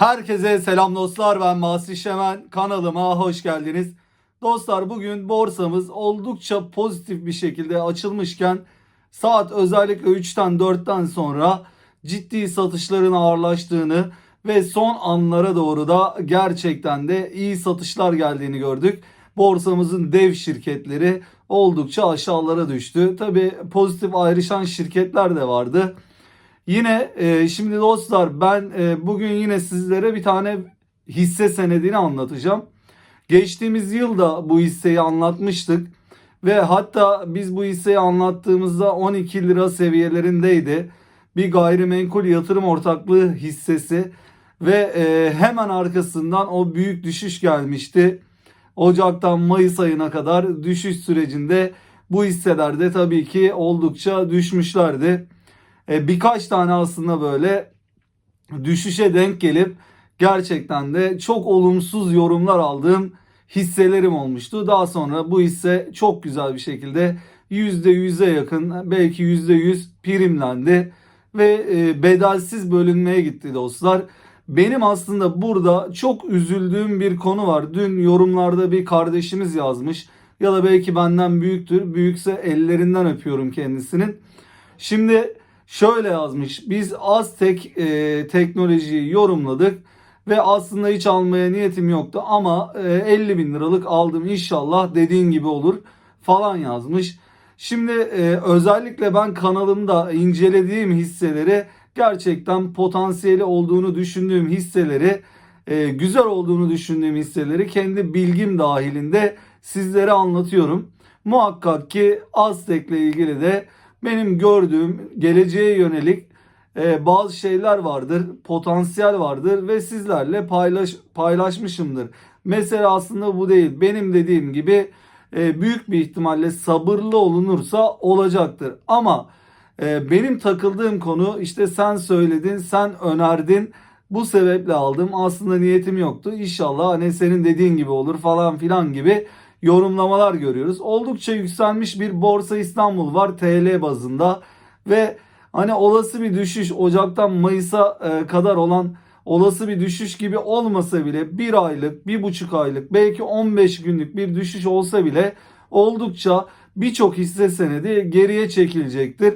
Herkese selam dostlar ben Masih Şemen kanalıma hoş geldiniz. Dostlar bugün borsamız oldukça pozitif bir şekilde açılmışken saat özellikle 3'ten 4'ten sonra ciddi satışların ağırlaştığını ve son anlara doğru da gerçekten de iyi satışlar geldiğini gördük. Borsamızın dev şirketleri oldukça aşağılara düştü. Tabi pozitif ayrışan şirketler de vardı. Yine e, şimdi dostlar ben e, bugün yine sizlere bir tane hisse senedini anlatacağım. Geçtiğimiz yılda bu hisseyi anlatmıştık ve hatta biz bu hisseyi anlattığımızda 12 lira seviyelerindeydi. Bir gayrimenkul yatırım ortaklığı hissesi ve e, hemen arkasından o büyük düşüş gelmişti. Ocaktan Mayıs ayına kadar düşüş sürecinde bu hisselerde tabii ki oldukça düşmüşlerdi e, birkaç tane aslında böyle düşüşe denk gelip gerçekten de çok olumsuz yorumlar aldığım hisselerim olmuştu. Daha sonra bu hisse çok güzel bir şekilde %100'e yakın belki %100 primlendi ve e, bedelsiz bölünmeye gitti dostlar. Benim aslında burada çok üzüldüğüm bir konu var. Dün yorumlarda bir kardeşimiz yazmış ya da belki benden büyüktür. Büyükse ellerinden öpüyorum kendisinin. Şimdi şöyle yazmış. Biz Aztek e, teknolojiyi yorumladık ve aslında hiç almaya niyetim yoktu ama e, 50 bin liralık aldım inşallah dediğin gibi olur falan yazmış. Şimdi e, özellikle ben kanalımda incelediğim hisseleri gerçekten potansiyeli olduğunu düşündüğüm hisseleri e, güzel olduğunu düşündüğüm hisseleri kendi bilgim dahilinde sizlere anlatıyorum. Muhakkak ki Aztek'le ilgili de benim gördüğüm geleceğe yönelik e, bazı şeyler vardır, potansiyel vardır ve sizlerle paylaş paylaşmışımdır. Mesela aslında bu değil. Benim dediğim gibi e, büyük bir ihtimalle sabırlı olunursa olacaktır. Ama e, benim takıldığım konu işte sen söyledin, sen önerdin. Bu sebeple aldım. Aslında niyetim yoktu. İnşallah hani senin dediğin gibi olur falan filan gibi yorumlamalar görüyoruz. Oldukça yükselmiş bir Borsa İstanbul var TL bazında ve hani olası bir düşüş Ocak'tan Mayıs'a e, kadar olan olası bir düşüş gibi olmasa bile bir aylık, bir buçuk aylık belki 15 günlük bir düşüş olsa bile oldukça birçok hisse senedi geriye çekilecektir.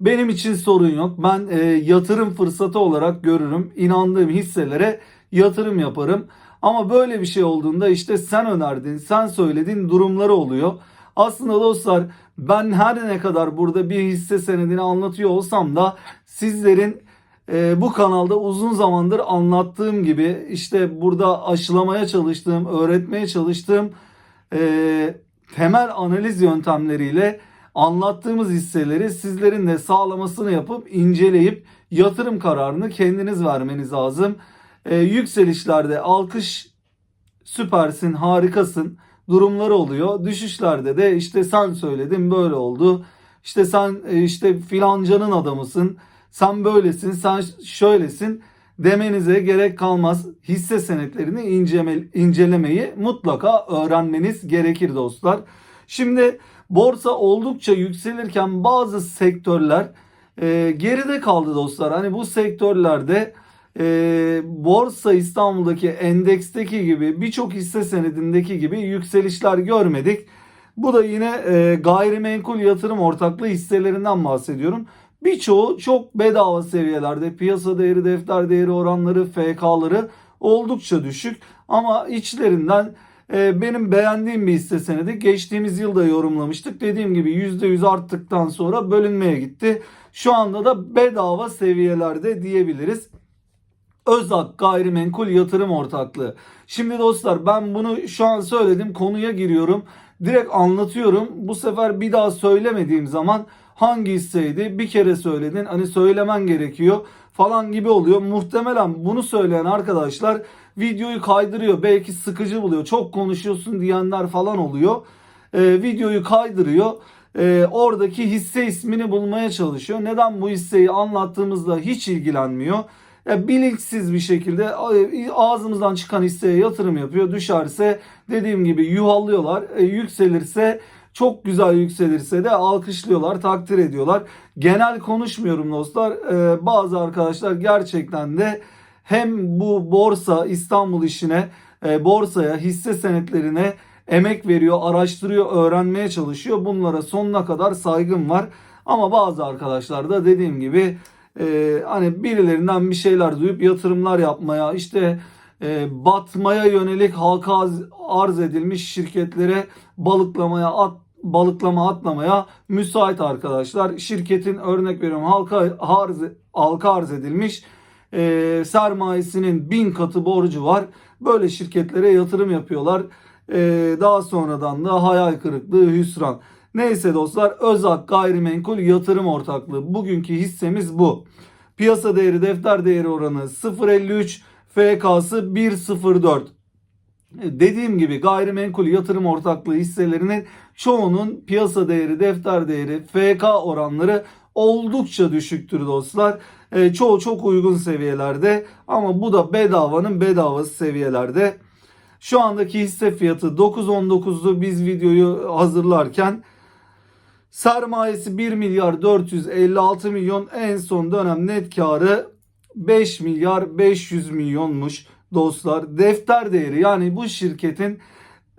Benim için sorun yok. Ben e, yatırım fırsatı olarak görürüm. İnandığım hisselere yatırım yaparım. Ama böyle bir şey olduğunda işte sen önerdin, sen söyledin durumları oluyor. Aslında dostlar ben her ne kadar burada bir hisse senedini anlatıyor olsam da sizlerin e, bu kanalda uzun zamandır anlattığım gibi işte burada aşılamaya çalıştığım, öğretmeye çalıştığım e, temel analiz yöntemleriyle anlattığımız hisseleri sizlerin de sağlamasını yapıp inceleyip yatırım kararını kendiniz vermeniz lazım. Ee, yükselişlerde alkış süpersin, harikasın durumları oluyor. Düşüşlerde de işte sen söyledin böyle oldu. İşte sen e, işte filancanın adamısın. Sen böylesin, sen şöylesin demenize gerek kalmaz. Hisse senetlerini inceme, incelemeyi mutlaka öğrenmeniz gerekir dostlar. Şimdi borsa oldukça yükselirken bazı sektörler e, geride kaldı dostlar. Hani bu sektörlerde e, Borsa İstanbul'daki endeksteki gibi birçok hisse senedindeki gibi yükselişler görmedik. Bu da yine e, gayrimenkul yatırım ortaklığı hisselerinden bahsediyorum. Birçoğu çok bedava seviyelerde piyasa değeri, defter değeri oranları, FK'ları oldukça düşük. Ama içlerinden e, benim beğendiğim bir hisse senedi. Geçtiğimiz yılda yorumlamıştık. Dediğim gibi %100 arttıktan sonra bölünmeye gitti. Şu anda da bedava seviyelerde diyebiliriz. Özak Gayrimenkul Yatırım Ortaklığı. Şimdi dostlar ben bunu şu an söyledim konuya giriyorum. Direkt anlatıyorum. Bu sefer bir daha söylemediğim zaman hangi hisseydi bir kere söyledin hani söylemen gerekiyor falan gibi oluyor. Muhtemelen bunu söyleyen arkadaşlar videoyu kaydırıyor. Belki sıkıcı buluyor. Çok konuşuyorsun diyenler falan oluyor. Ee, videoyu kaydırıyor. Ee, oradaki hisse ismini bulmaya çalışıyor. Neden bu hisseyi anlattığımızda hiç ilgilenmiyor. Ya bilinçsiz bir şekilde ağzımızdan çıkan hisseye yatırım yapıyor. Düşerse dediğim gibi yuhallıyorlar. E, yükselirse çok güzel yükselirse de alkışlıyorlar, takdir ediyorlar. Genel konuşmuyorum dostlar. E, bazı arkadaşlar gerçekten de hem bu borsa İstanbul işine, e, borsaya, hisse senetlerine emek veriyor, araştırıyor, öğrenmeye çalışıyor. Bunlara sonuna kadar saygım var. Ama bazı arkadaşlar da dediğim gibi e, hani birilerinden bir şeyler duyup yatırımlar yapmaya, işte e, batmaya yönelik halka arz edilmiş şirketlere balıklamaya at, balıklama atlamaya müsait arkadaşlar. Şirketin örnek veriyorum halka arz, halka arz edilmiş e, sermayesinin bin katı borcu var. Böyle şirketlere yatırım yapıyorlar. E, daha sonradan da hayal kırıklığı, hüsran. Neyse dostlar Özak Gayrimenkul Yatırım Ortaklığı. Bugünkü hissemiz bu. Piyasa değeri defter değeri oranı 0.53 FK'sı 1.04. Dediğim gibi gayrimenkul yatırım ortaklığı hisselerinin çoğunun piyasa değeri, defter değeri, FK oranları oldukça düşüktür dostlar. E, çoğu çok uygun seviyelerde ama bu da bedavanın bedavası seviyelerde. Şu andaki hisse fiyatı 9.19'du biz videoyu hazırlarken. Sermayesi 1 milyar 456 milyon en son dönem net karı 5 milyar 500 milyonmuş dostlar. Defter değeri yani bu şirketin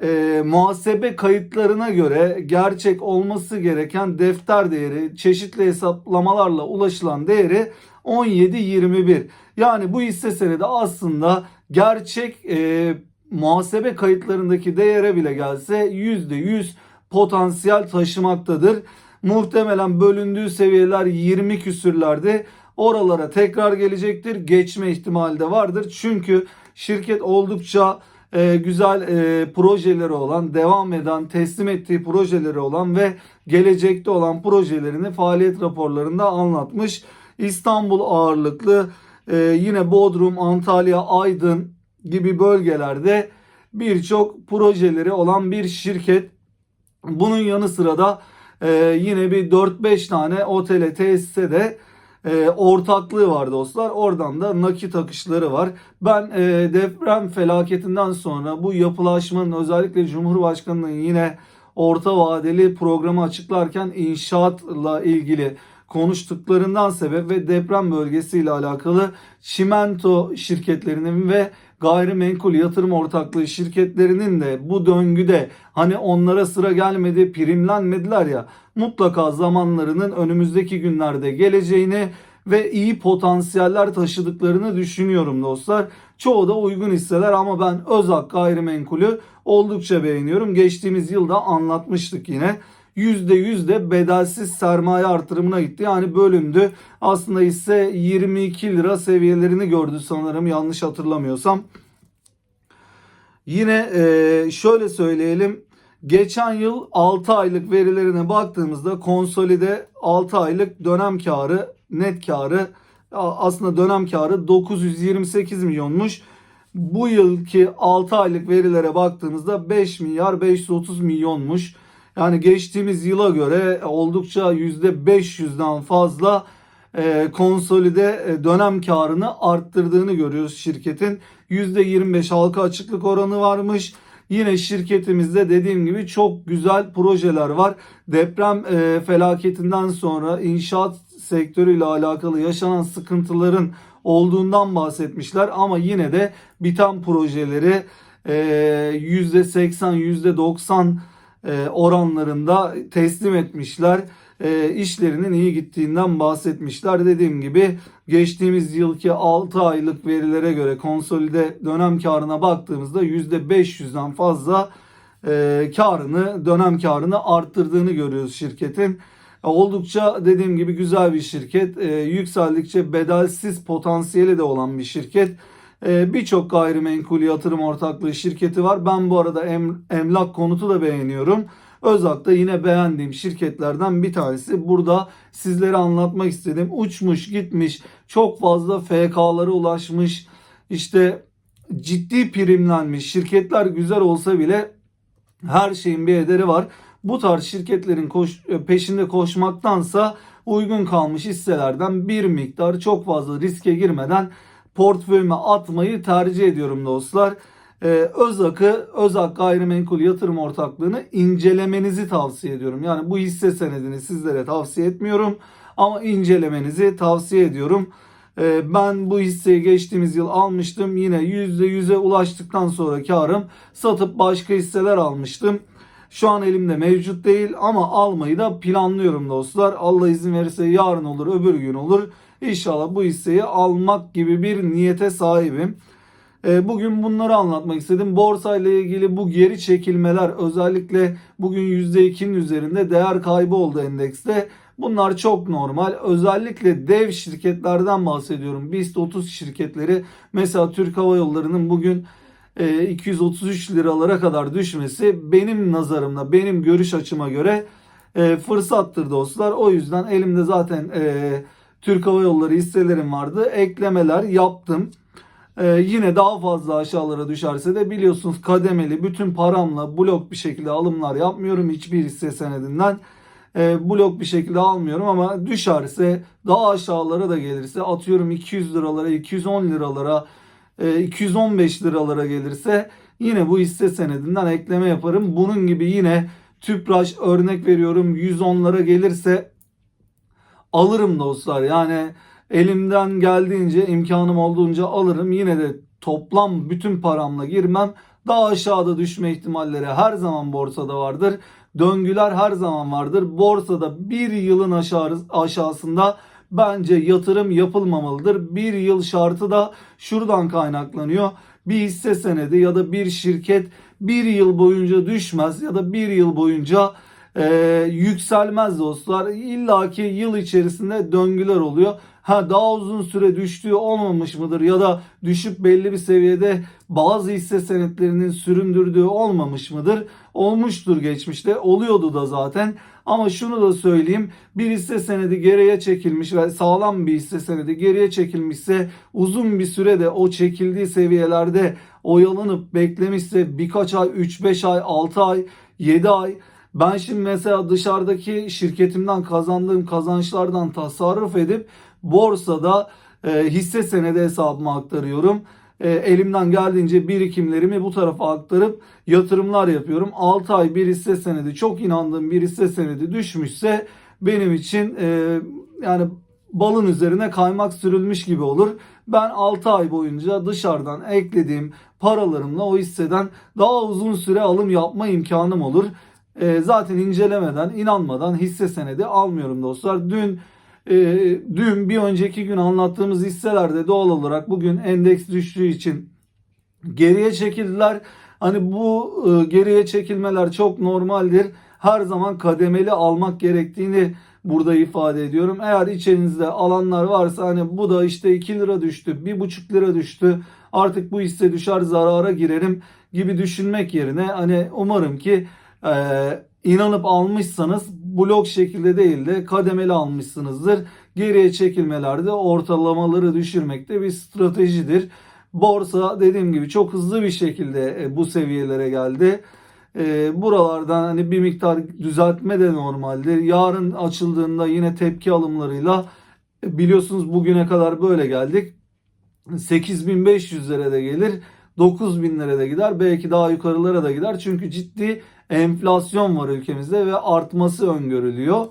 e, muhasebe kayıtlarına göre gerçek olması gereken defter değeri çeşitli hesaplamalarla ulaşılan değeri 17-21. Yani bu hisse senedi aslında gerçek e, muhasebe kayıtlarındaki değere bile gelse %100 potansiyel taşımaktadır. Muhtemelen bölündüğü seviyeler 20 küsürlerde oralara tekrar gelecektir. Geçme ihtimali de vardır. Çünkü şirket oldukça e, güzel e, projeleri olan, devam eden, teslim ettiği projeleri olan ve gelecekte olan projelerini faaliyet raporlarında anlatmış. İstanbul ağırlıklı e, yine Bodrum, Antalya, Aydın gibi bölgelerde birçok projeleri olan bir şirket. Bunun yanı sıra da e, yine bir 4-5 tane otele, tesise de e, ortaklığı var dostlar. Oradan da nakit akışları var. Ben e, deprem felaketinden sonra bu yapılaşmanın özellikle Cumhurbaşkanı'nın yine orta vadeli programı açıklarken inşaatla ilgili konuştuklarından sebep ve deprem bölgesiyle alakalı çimento şirketlerinin ve gayrimenkul yatırım ortaklığı şirketlerinin de bu döngüde hani onlara sıra gelmedi primlenmediler ya mutlaka zamanlarının önümüzdeki günlerde geleceğini ve iyi potansiyeller taşıdıklarını düşünüyorum dostlar. Çoğu da uygun hisseler ama ben Özak gayrimenkulü oldukça beğeniyorum. Geçtiğimiz yılda anlatmıştık yine. %100 de bedelsiz sermaye artırımına gitti. Yani bölündü. Aslında ise 22 lira seviyelerini gördü sanırım yanlış hatırlamıyorsam. Yine e, şöyle söyleyelim. Geçen yıl 6 aylık verilerine baktığımızda konsolide 6 aylık dönem karı, net karı aslında dönem karı 928 milyonmuş. Bu yılki 6 aylık verilere baktığımızda 5 milyar 530 milyonmuş. Yani geçtiğimiz yıla göre oldukça %500'den fazla e, konsolide e, dönem karını arttırdığını görüyoruz şirketin. %25 halka açıklık oranı varmış. Yine şirketimizde dediğim gibi çok güzel projeler var. Deprem e, felaketinden sonra inşaat sektörüyle alakalı yaşanan sıkıntıların olduğundan bahsetmişler ama yine de biten projeleri e, %80 %90 e, oranlarında teslim etmişler. E, işlerinin iyi gittiğinden bahsetmişler. Dediğim gibi geçtiğimiz yılki 6 aylık verilere göre konsolide dönem karına baktığımızda %500'den fazla e, karını dönem karını arttırdığını görüyoruz şirketin. Oldukça dediğim gibi güzel bir şirket. E, yükseldikçe bedelsiz potansiyeli de olan bir şirket. E, Birçok gayrimenkul yatırım ortaklığı şirketi var. Ben bu arada em, emlak konutu da beğeniyorum. Özak'ta yine beğendiğim şirketlerden bir tanesi. Burada sizlere anlatmak istedim. Uçmuş gitmiş çok fazla FK'lara ulaşmış. İşte ciddi primlenmiş şirketler güzel olsa bile her şeyin bir ederi var. Bu tarz şirketlerin koş, peşinde koşmaktansa uygun kalmış hisselerden bir miktar çok fazla riske girmeden portföyüme atmayı tercih ediyorum dostlar. Ee, Özak'ı, Özak Gayrimenkul Yatırım Ortaklığı'nı incelemenizi tavsiye ediyorum. Yani bu hisse senedini sizlere tavsiye etmiyorum ama incelemenizi tavsiye ediyorum. Ee, ben bu hisseyi geçtiğimiz yıl almıştım. Yine %100'e ulaştıktan sonra karım satıp başka hisseler almıştım. Şu an elimde mevcut değil ama almayı da planlıyorum dostlar. Allah izin verirse yarın olur, öbür gün olur. İnşallah bu hisseyi almak gibi bir niyete sahibim. Ee, Bugün bunları anlatmak istedim. Borsa ile ilgili bu geri çekilmeler özellikle bugün %2'nin üzerinde değer kaybı oldu endekste. Bunlar çok normal. Özellikle dev şirketlerden bahsediyorum. BIST 30 şirketleri mesela Türk Hava Yolları'nın bugün e, 233 liralara kadar düşmesi benim nazarımda, benim görüş açıma göre e, fırsattır dostlar. O yüzden elimde zaten e, Türk Hava Yolları hisselerim vardı. Eklemeler yaptım. Ee, yine daha fazla aşağılara düşerse de biliyorsunuz kademeli bütün paramla blok bir şekilde alımlar yapmıyorum hiçbir hisse senedinden. Ee, blok bir şekilde almıyorum ama düşerse daha aşağılara da gelirse atıyorum 200 liralara 210 liralara e, 215 liralara gelirse yine bu hisse senedinden ekleme yaparım. Bunun gibi yine Tüpraş örnek veriyorum 110'lara gelirse alırım dostlar. Yani elimden geldiğince imkanım olduğunca alırım. Yine de toplam bütün paramla girmem. Daha aşağıda düşme ihtimalleri her zaman borsada vardır. Döngüler her zaman vardır. Borsada bir yılın aşağı, aşağısında bence yatırım yapılmamalıdır. Bir yıl şartı da şuradan kaynaklanıyor. Bir hisse senedi ya da bir şirket bir yıl boyunca düşmez ya da bir yıl boyunca e, yükselmez dostlar. İlla ki yıl içerisinde döngüler oluyor. Ha daha uzun süre düştüğü olmamış mıdır ya da düşüp belli bir seviyede bazı hisse senetlerinin süründürdüğü olmamış mıdır? Olmuştur geçmişte. Oluyordu da zaten. Ama şunu da söyleyeyim. Bir hisse senedi geriye çekilmiş ve sağlam bir hisse senedi geriye çekilmişse uzun bir sürede o çekildiği seviyelerde oyalanıp beklemişse birkaç ay, 3-5 ay, 6 ay, 7 ay ben şimdi mesela dışarıdaki şirketimden kazandığım kazançlardan tasarruf edip borsada e, hisse senedi hesabıma aktarıyorum. E, elimden geldiğince birikimlerimi bu tarafa aktarıp yatırımlar yapıyorum. 6 ay bir hisse senedi çok inandığım bir hisse senedi düşmüşse benim için e, yani balın üzerine kaymak sürülmüş gibi olur. Ben 6 ay boyunca dışarıdan eklediğim paralarımla o hisseden daha uzun süre alım yapma imkanım olur. E, zaten incelemeden, inanmadan hisse senedi almıyorum dostlar. Dün e, dün bir önceki gün anlattığımız hisselerde doğal olarak bugün endeks düştüğü için geriye çekildiler. Hani bu e, geriye çekilmeler çok normaldir. Her zaman kademeli almak gerektiğini burada ifade ediyorum. Eğer içerinizde alanlar varsa hani bu da işte 2 lira düştü, 1,5 lira düştü. Artık bu hisse düşer zarara girerim gibi düşünmek yerine hani umarım ki e, inanıp almışsanız blok şekilde değil de kademeli almışsınızdır. Geriye çekilmelerde ortalamaları düşürmekte bir stratejidir. Borsa dediğim gibi çok hızlı bir şekilde e, bu seviyelere geldi. E, buralardan hani bir miktar düzeltme de normaldir. Yarın açıldığında yine tepki alımlarıyla e, biliyorsunuz bugüne kadar böyle geldik. 8500'lere de gelir. 9000'lere de gider. Belki daha yukarılara da gider. Çünkü ciddi enflasyon var ülkemizde ve artması öngörülüyor.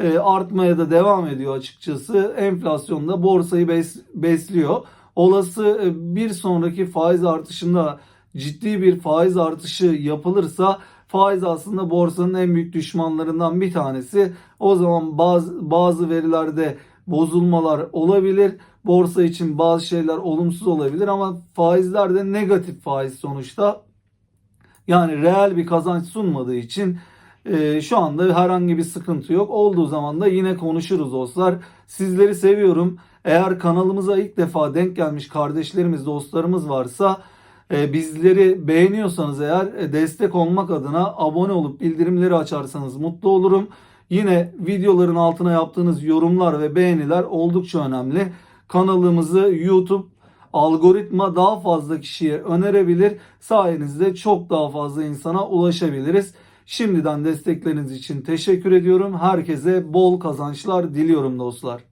E, artmaya da devam ediyor açıkçası. Enflasyon da borsayı bes, besliyor. Olası e, bir sonraki faiz artışında ciddi bir faiz artışı yapılırsa faiz aslında borsanın en büyük düşmanlarından bir tanesi. O zaman bazı bazı verilerde bozulmalar olabilir. Borsa için bazı şeyler olumsuz olabilir ama faizler de negatif faiz sonuçta. Yani reel bir kazanç sunmadığı için e, şu anda herhangi bir sıkıntı yok. Olduğu zaman da yine konuşuruz dostlar. Sizleri seviyorum. Eğer kanalımıza ilk defa denk gelmiş kardeşlerimiz, dostlarımız varsa e, bizleri beğeniyorsanız eğer e, destek olmak adına abone olup bildirimleri açarsanız mutlu olurum. Yine videoların altına yaptığınız yorumlar ve beğeniler oldukça önemli. Kanalımızı YouTube algoritma daha fazla kişiye önerebilir. Sayenizde çok daha fazla insana ulaşabiliriz. Şimdiden destekleriniz için teşekkür ediyorum. Herkese bol kazançlar diliyorum dostlar.